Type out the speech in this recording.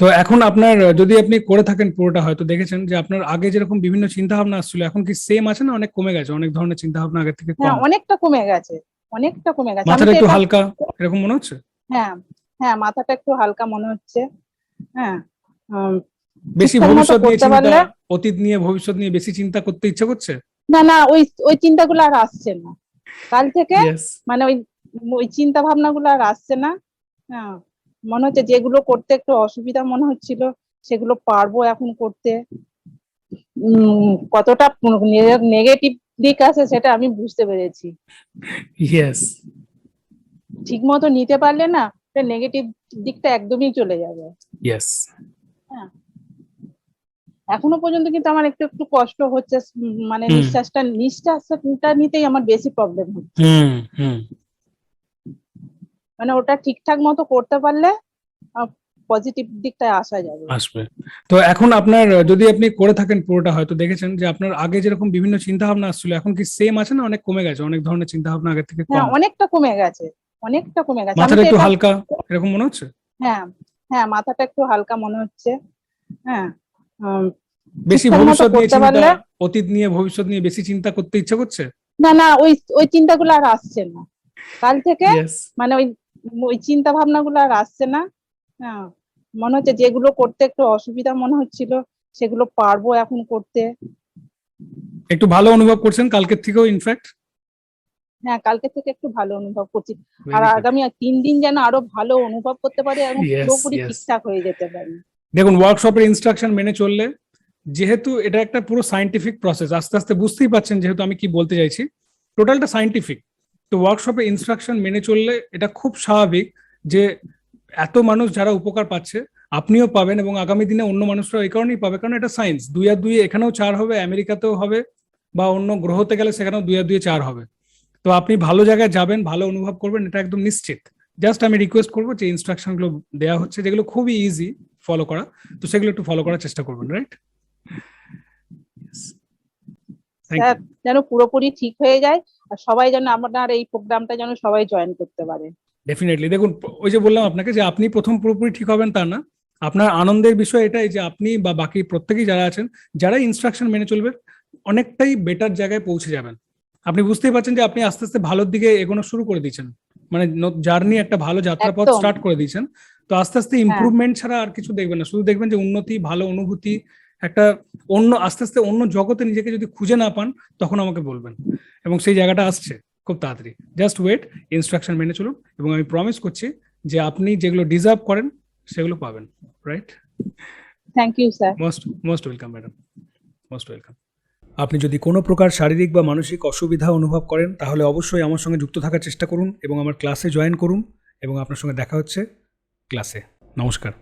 তো এখন আপনার যদি আপনি করে থাকেন পুরোটা হয়তো দেখেছেন যে আপনার আগে যেরকম বিভিন্ন চিন্তা ভাবনা আসছিল এখন কি সেম আছে না অনেক কমে গেছে? অনেক ধরনের চিন্তা ভাবনা আগে থেকে হ্যাঁ কম? অনেকটা কমে গেছে অনেকটা কমে গেছে। মাথাটা একটু হালকা এরকম মনে হচ্ছে? হ্যাঁ হ্যাঁ মাথাটা একটু হালকা মনে হচ্ছে হ্যাঁ বেশি ভবিষ্যৎ নিয়ে চিন্তা অতীত নিয়ে ভবিষ্যৎ নিয়ে বেশি চিন্তা করতে ইচ্ছে করছে? না না ওই ওই চিন্তাগুলো আর আসছে না। কাল থেকে মানে ওই ওই চিন্তা ভাবনাগুলো আর আসছে না হ্যাঁ। মনে হচ্ছে যেগুলো করতে একটু অসুবিধা মনে হচ্ছিল সেগুলো পারব এখন করতে। কতটা নেগেটিভ দিক আছে সেটা আমি বুঝতে পেরেছি। ইয়েস ঠিক মতো নিতে পারলে না নেগেটিভ দিকটা একদমই চলে যাবে। ইয়েস এখনও পর্যন্ত কিন্তু আমার একটু একটু কষ্ট হচ্ছে মানে নিঃশ্বাসটা নিঃশ্বাসটা নিতেই আমার বেশি প্রবলেম হচ্ছে। মানে ওটা ঠিকঠাক মতো করতে পারলে পজিটিভ দিকটায় আসা যাবে। আসবে। তো এখন আপনার যদি আপনি করে থাকেন পুরোটা হয়তো দেখেছেন যে আপনার আগে যেরকম বিভিন্ন চিন্তা ভাবনা আসছিল এখন কি সেম আছে না অনেক কমে গেছে? অনেক ধরনের চিন্তা ভাবনা আগে থেকে হ্যাঁ কম? অনেকটা কমে গেছে। অনেকটা কমে গেছে। মাথাটা একটু হালকা এরকম মনে হচ্ছে? হ্যাঁ হ্যাঁ মাথাটা একটু হালকা মনে হচ্ছে। হ্যাঁ বেশি ভবিষ্যৎ নিয়ে চিন্তা পারলে- অতীত নিয়ে ভবিষ্যৎ নিয়ে বেশি চিন্তা করতে ইচ্ছে করছে? না না ওই ওই চিন্তাগুলো আর আসছে না। কাল থেকে মানে ওই ওই চিন্তা ভাবনাগুলো আর আসছে না। হ্যাঁ মনে হচ্ছে যেগুলো করতে একটু অসুবিধা মনে হচ্ছিল সেগুলো পারব এখন করতে। একটু ভালো অনুভব করছেন কালকের থেকেও ইনফ্যাক্ট হ্যাঁ কালকে থেকে একটু ভালো অনুভব করছি। আর আগামী আর তিন দিন যেন আরও ভালো অনুভব করতে পারি এবং পুরোপুরি. ঠিকঠাক হয়ে যেতে পারি। দেখুন ওয়ার্কশপের ইনস্ট্রাকশন মেনে চললে যেহেতু এটা একটা পুরো সাইন্টিফিক প্রসেস আস্তে আস্তে বুঝতেই পারছেন যেহেতু আমি কি বলতে চাইছি টোটালটা সাইন্টিফিক তো ওয়ার্কশপে ইনস্ট্রাকশন মেনে চললে এটা খুব স্বাভাবিক যে এত মানুষ যারা উপকার পাচ্ছে আপনিও পাবেন এবং আগামী দিনে অন্য মানুষরা এই কারণেই পাবে। কারণ এটা সায়েন্স দুই আর দুই এখানেও চার হবে আমেরিকাতেও হবে বা অন্য গ্রহতে গেলে সেখানেও দুই আর দুই চার হবে। তো আপনি ভালো জায়গায় যাবেন ভালো অনুভব করবেন এটা একদম নিশ্চিত। জাস্ট আমি রিকোয়েস্ট করব যে ইনস্ট্রাকশনগুলো দেওয়া হচ্ছে যেগুলো খুবই ইজি ফলো করা। তো সেগুলো একটু ফলো করার চেষ্টা করবেন রাইট স্যার যেন পুরোপুরি ঠিক হয়ে যায়। সবাই যেন আপনার এই প্রোগ্রামটা যেন সবাই জয়েন করতে পারে। ডেফিনেটলি দেখুন ওই যে বললাম আপনাকে যে আপনি প্রথম পুরোপুরি ঠিক হবেন তা না। আপনার আনন্দের বিষয় এটাই যে আপনি বা বাকি প্রত্যেকেই যারা আছেন যারা ইনস্ট্রাকশন মেনে চলবে অনেকটাই বেটার জায়গায় পৌঁছে যাবেন। আপনি বুঝতেই পারছেন যে আপনি আস্তে আস্তে ভালোর দিকে এগোনো শুরু করে দিয়েছেন। মানে জার্নি একটা ভালো যাত্রাপথ। স্টার্ট করে দিয়েছেন। তো আস্তে আস্তে ইমপ্রুভমেন্ট ছাড়া আর কিছু দেখবেন না। শুধু দেখবেন যে উন্নতি ভালো অনুভূতি একটা অন্য আস্তে আস্তে অন্য জগতে নিজেকে যদি খুঁজে না পান তখন আমাকে বলবেন। এবং সেই জায়গাটা আসছে খুব তাড়াতাড়ি। জাস্ট ওয়েট ইনস্ট্রাকশন মেনে চলুন এবং আমি প্রমিস করছি যে আপনি যেগুলো ডিজার্ভ করেন সেগুলো পাবেন right thank you sir most most welcome madam most welcome আপনি যদি কোনো প্রকার শারীরিক বা মানসিক অসুবিধা অনুভব করেন তাহলে অবশ্যই আমার সঙ্গে যুক্ত থাকার চেষ্টা করুন এবং আমার ক্লাসে জয়েন করুন এবং আপনার সঙ্গে দেখা হচ্ছে ক্লাসে নমস্কার।